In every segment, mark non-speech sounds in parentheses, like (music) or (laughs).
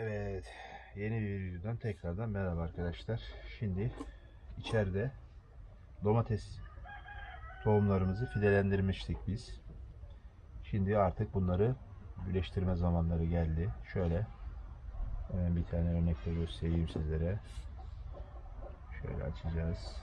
Evet, yeni bir videodan tekrardan merhaba arkadaşlar. Şimdi içeride domates tohumlarımızı fidelendirmiştik biz. Şimdi artık bunları birleştirme zamanları geldi. Şöyle bir tane örnekle göstereyim sizlere. Şöyle açacağız.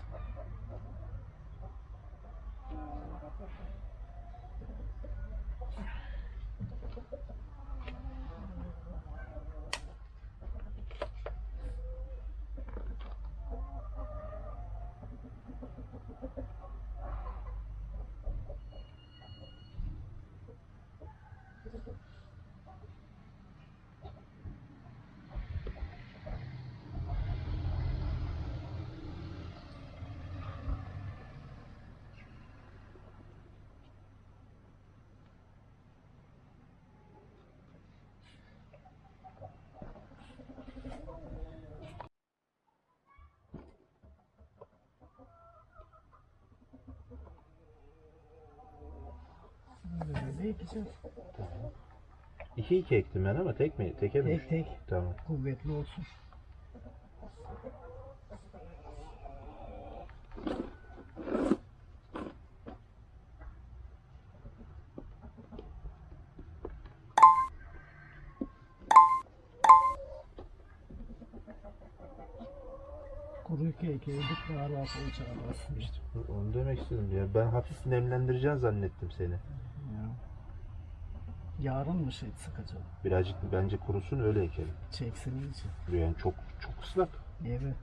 Böyle ekeceğiz. İki iki ektim ben ama tek mi? Teke mi? Tek tek Tamam. kuvvetli olsun. Kuru iki ekeydik daha rahat olacak aslında. İşte onu demek istedim ya. Ben hafif nemlendireceğim zannettim seni. Ya. Yarın mı şey sıkacağım? Birazcık bence kurusun öyle ekelim. Çeksin için. Yani çok çok ıslak. Evet.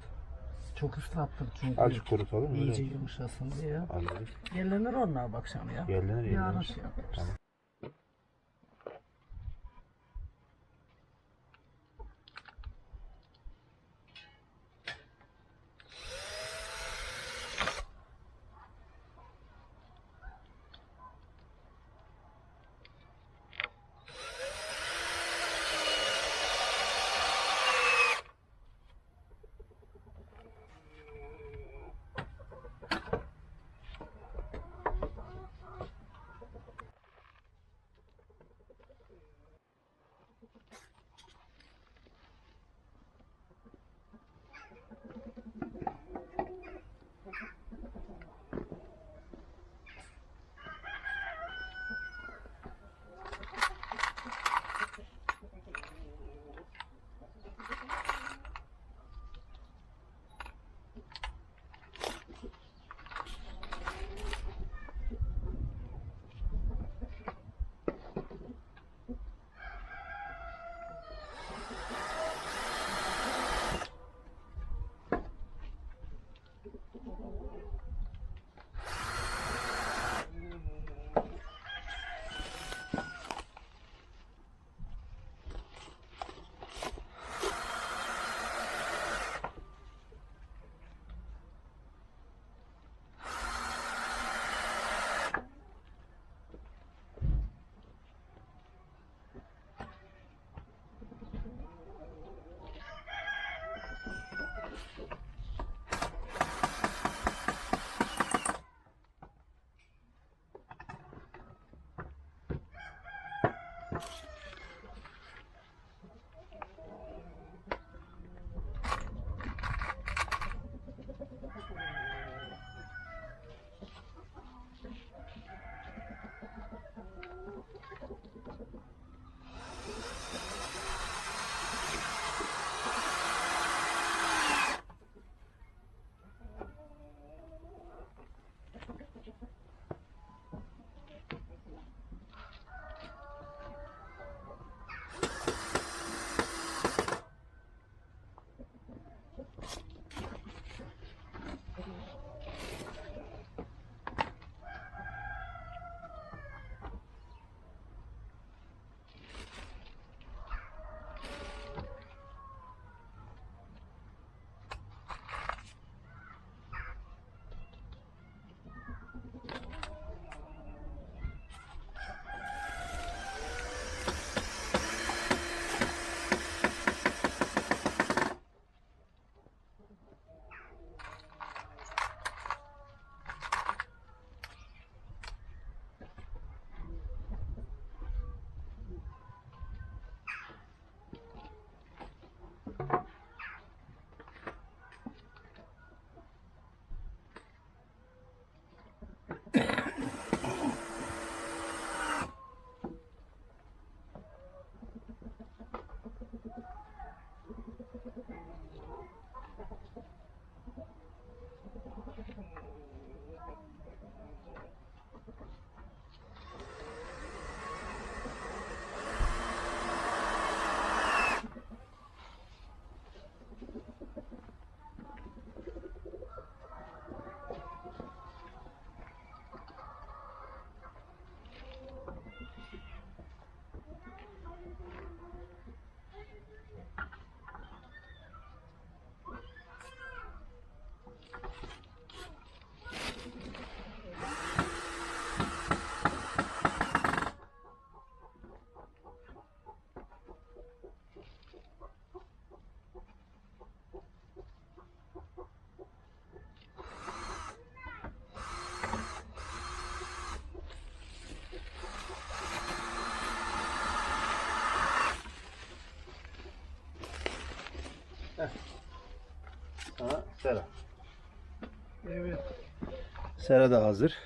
Çok ıslattım çünkü. Azıcık kurutalım öyle. İyice yumuşasın diye. Anladım. Gelinir onlar akşam ya. Yerlenir Yarın yerlenir. şey yaparız. Tamam. Sera. Evet. Sera da hazır.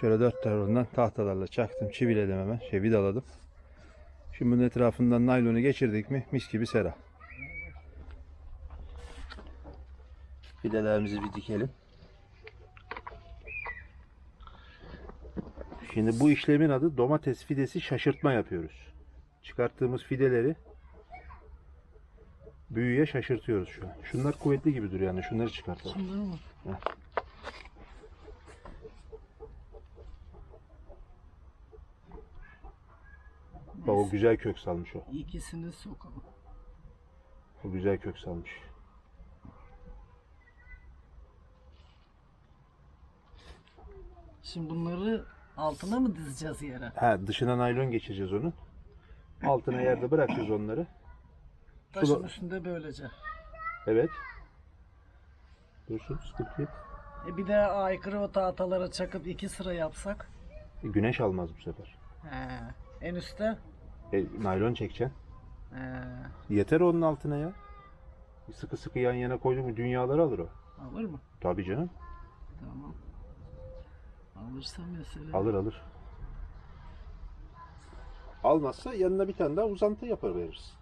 Şöyle dört tarafından tahtalarla çaktım. Çiviledim hemen. Şey vidaladım. Şimdi bunun etrafından naylonu geçirdik mi mis gibi sera. Fidelerimizi bir dikelim. Şimdi bu işlemin adı domates fidesi şaşırtma yapıyoruz. Çıkarttığımız fideleri büyüye şaşırtıyoruz şu an. Şunlar kuvvetli gibi duruyor yani. Şunları çıkartalım. Şunları mı? Bak o güzel kök salmış o. İkisini sokalım. O güzel kök salmış. Şimdi bunları altına mı dizeceğiz yere? Ha dışına naylon geçireceğiz onu. Altına yerde bırakacağız onları. Taşın Sula- üstünde böylece. Evet. Dursun sıkıntı yok. E bir de aykırı o tahtalara çakıp iki sıra yapsak. E, güneş almaz bu sefer. He. En üstte. E, naylon çekeceksin. He. Yeter onun altına ya. Sıkı sıkı yan yana koydun mu dünyaları alır o. Alır mı? Tabii canım. Tamam. Alırsa mesele. Alır alır. Almazsa yanına bir tane daha uzantı yapar veririz.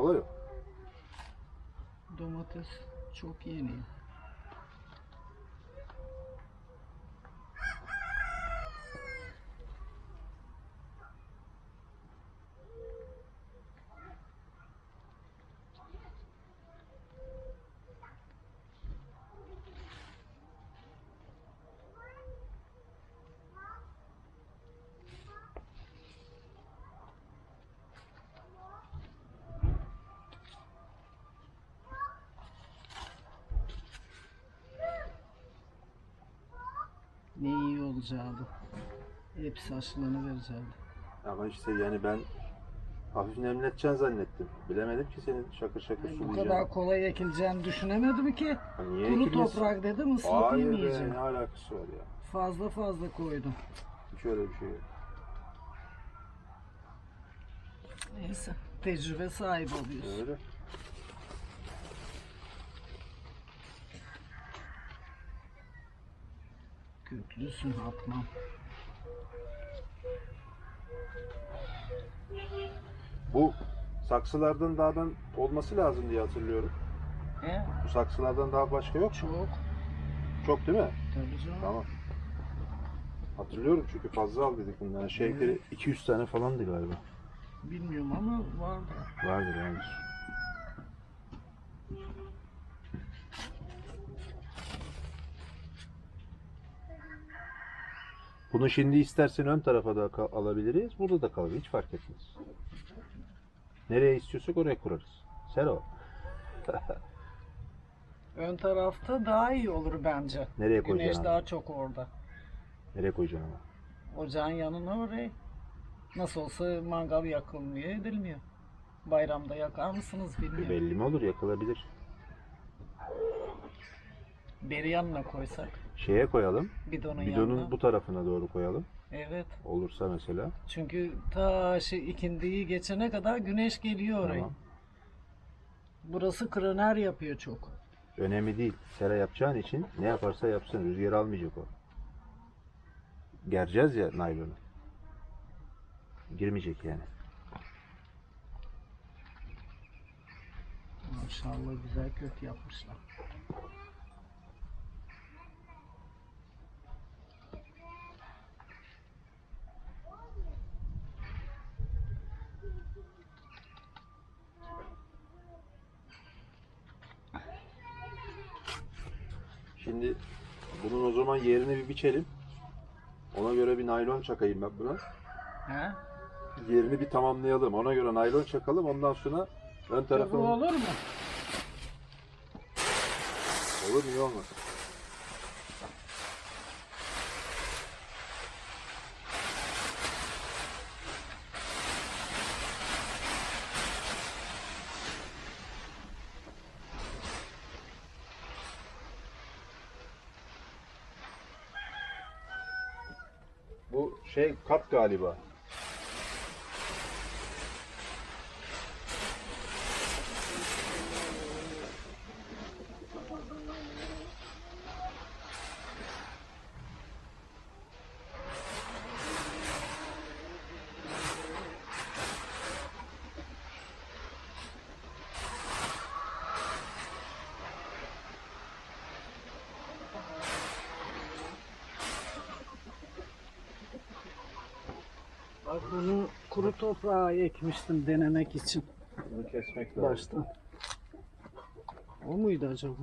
Kolay o. Domates çok yeni. Ne iyi olacaktı. Hepsi aşılarını vereceğim. Ama işte yani ben hafif nemleteceksin zannettim. Bilemedim ki senin şakır şakır bu sulayacağını. kadar kolay ekileceğini düşünemedim ki. Ha, niye Kuru ekiliyorsun? toprak dedim ıslık Hayır be yemeyeceğim. ne alakası var ya. Fazla fazla koydum. Hiç öyle bir şey yok. Neyse. Tecrübe sahibi oluyorsun. Öyle. Köklüsün atmam. Bu saksılardan dağdan olması lazım diye hatırlıyorum. He? Bu saksılardan daha başka yok mu? Çok. Çok değil mi? Tabii canım. Tamam. Hatırlıyorum çünkü fazla al dedik bundan. Şey yukarı 200 tane falandı galiba. Bilmiyorum ama vardı. Vardır vardır. Bunu şimdi istersen ön tarafa da alabiliriz. Burada da kalır. Hiç fark etmez. Nereye istiyorsak oraya kurarız. Sero. (laughs) Ön tarafta daha iyi olur bence. Nereye Güneş koyacaksın? daha çok orada. Nereye koyacaksın ama? Ocağın yanına oraya. Nasıl olsa mangal yakılmıyor, edilmiyor. Bayramda yakar mısınız bilmiyorum. Belli mi olur? Yakılabilir. Beri yanına koysak. Şeye koyalım. Bidonun, Bidonun yanına. bu tarafına doğru koyalım. Evet. Olursa mesela. Çünkü ta şey ikindiyi geçene kadar güneş geliyor oraya. Tamam. Burası kroner yapıyor çok. Önemli değil. Sera yapacağın için ne yaparsa yapsın. Rüzgar almayacak o. Gereceğiz ya naylonu. Girmeyecek yani. Maşallah güzel kök yapmışlar. Şimdi bunun o zaman yerini bir biçelim. Ona göre bir naylon çakayım ben buna. He? Yerini bir tamamlayalım. Ona göre naylon çakalım. Ondan sonra ön Bu tarafı olur olur mu? olur niye olmaz? Bu şey kat galiba. Bak bunu kuru toprağa ekmiştim denemek için Bunu kesmek başta. O muydu acaba?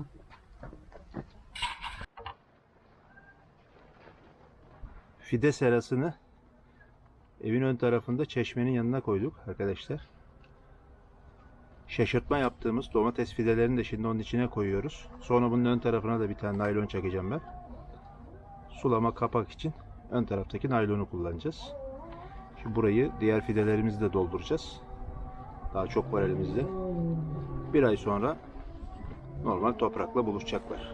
Fide serasını evin ön tarafında çeşmenin yanına koyduk arkadaşlar. Şaşırtma yaptığımız domates fidelerini de şimdi onun içine koyuyoruz. Sonra bunun ön tarafına da bir tane naylon çakacağım ben. Sulama kapak için ön taraftaki naylonu kullanacağız. Şimdi burayı diğer fidelerimizi de dolduracağız. Daha çok var elimizde. Bir ay sonra normal toprakla buluşacaklar.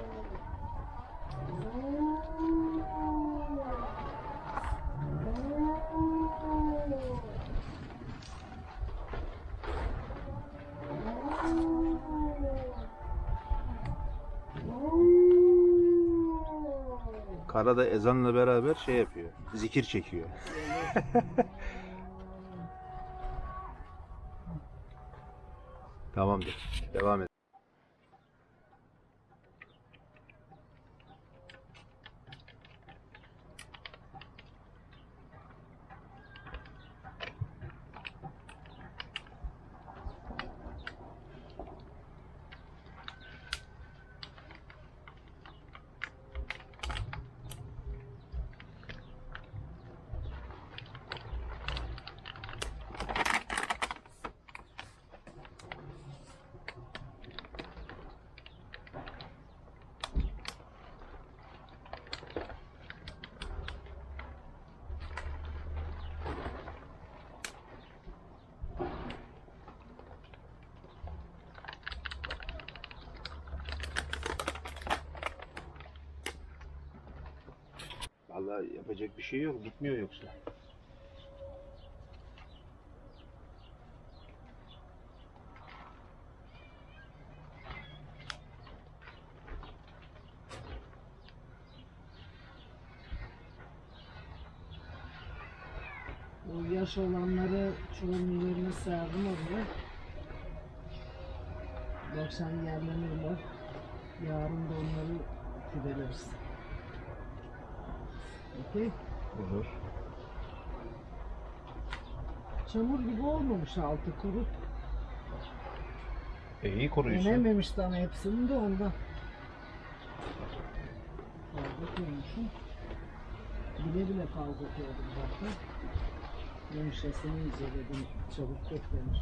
Kara da ezanla beraber şey yapıyor. Zikir çekiyor. (laughs) Tamamdır. Devam et. Vallahi yapacak bir şey yok. Gitmiyor yoksa. O yaş olanları üzerine serdim oraya. Bu akşam yerleniyorlar. Yarın da onları fideleriz. Okey. Olur. Çamur gibi olmamış altı kuru. E, iyi kuruyorsun. Yenememiş daha hepsini de ondan. Fazla koymuşum. Bile bile fazla koydum zaten. Yumuşasını inceledim. Çabuk beklenir.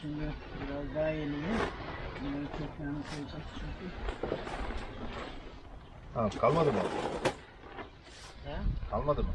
Şimdi biraz daha yeniyor. Bunları köklerini koyacağız çünkü. Ha, kalmadı mı? Ha? Kalmadı mı?